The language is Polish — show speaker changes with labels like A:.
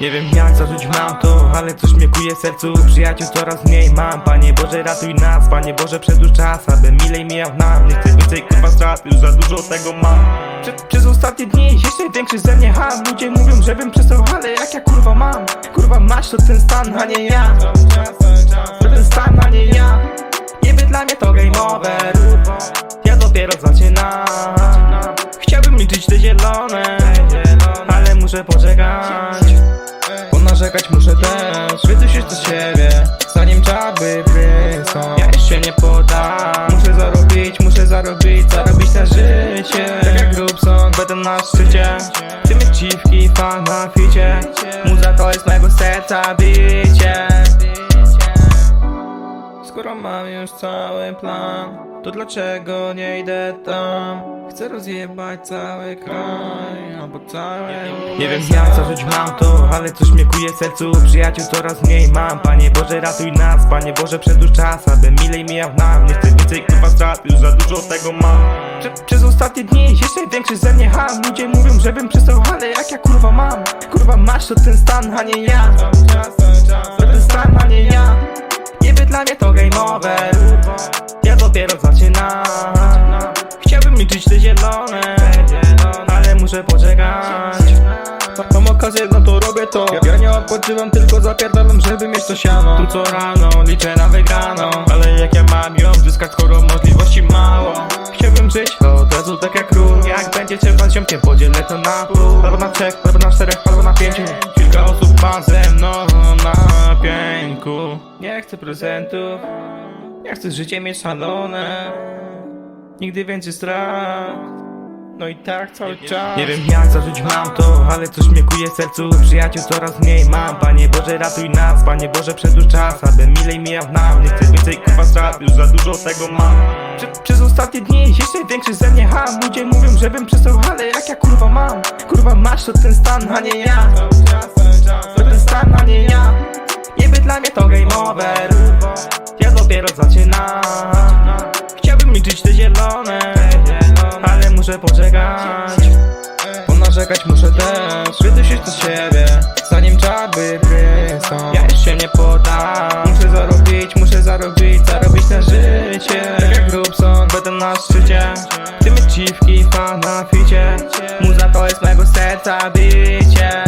A: Nie wiem. Jak zarzuć mam to, ale coś mnie kuje w sercu. Przyjaciół coraz mniej mam. Panie Boże ratuj nas, Panie Boże przedłuż czas Aby milej mijał nam. Nie chcę więcej kurwa strat, już za dużo tego mam. Prze Przez ostatnie dni jeszcze większy ze mnie ham. Ludzie mówią, żebym przestał, ale jak ja kurwa mam? Kurwa masz to ten stan, a nie ja. To ten stan, a nie ja. Niby dla mnie to game over. Ja dopiero zaczynam. Chciałbym liczyć te zielone muszę poczekać. Ponarzekać muszę też Wydusić to z siebie Zanim czarby prysą Ja jeszcze nie podam. Muszę zarobić, muszę zarobić Zarobić na życie. Tak jak Grubson, będę na szczycie. Ty mnie dziwki, fan na ficie Muza to jest mego serca bicie Skoro mam już cały plan To dlaczego nie idę tam? Chcę rozjebać cały kraj Albo całe Nie wiem jak zarzuć mam to Ale coś mnie kuje sercu. Przyjaciół coraz mniej mam. Panie Boże ratuj nas. Panie Boże przedłuż czas Aby milej mijał nam. Nie chcę więcej kurwa strat. Już za dużo tego mam. Prze Przez ostatnie dni jeszcze większy ze mnie ham. Ludzie mówią żebym przestał Ale jak ja kurwa mam? Kurwa masz to ten stan a nie ja. To ten stan a nie ja zielone Ale muszę poczekać. Mam okazję, no to robię to. Ja nie odpoczywam, tylko zapierdalam, żeby mieć to siano. Tu co rano, liczę na wygraną. Ale jak ja mam ją zyskać, skoro możliwości mało? Chciałbym żyć od razu tak jak król. Jak będzie trzeba ziomkiem, podzielę to na pół. Albo na trzech, albo na czterech, albo na pięciu. Kilka osób ma ze mną na pięku Nie chcę prezentów Ja chcę życie mieć szalone. Nigdy więcej strach no i tak cały czas. Nie wiem jak zarzuć mam to, ale coś mnie kuje sercu. Przyjaciół coraz mniej mam. Panie Boże ratuj nas, Panie Boże przedłuż czas. Aby milej mijał nam. Nie chcę więcej kurwa strat, już za dużo tego mam. Prze Przez ostatnie dni jeszcze większy ze mnie ham. Ludzie mówią, żebym przestał, ale jak ja kurwa mam? Kurwa masz to ten stan, a nie ja. To ten stan, a nie ja. Niby dla mnie to game over Ja dopiero zaczynam. Chciałbym liczyć te zielone Ale muszę poczekać. Ponarzekać muszę też. Wydusić to z siebie Zanim czarby prysą Ja jeszcze nie podam. Muszę zarobić, muszę zarobić Zarobić na życie. Tak jak Grubson, będę na szczycie. Ty mnie dziwki, fan na ficie Muza to jest mego serca bicie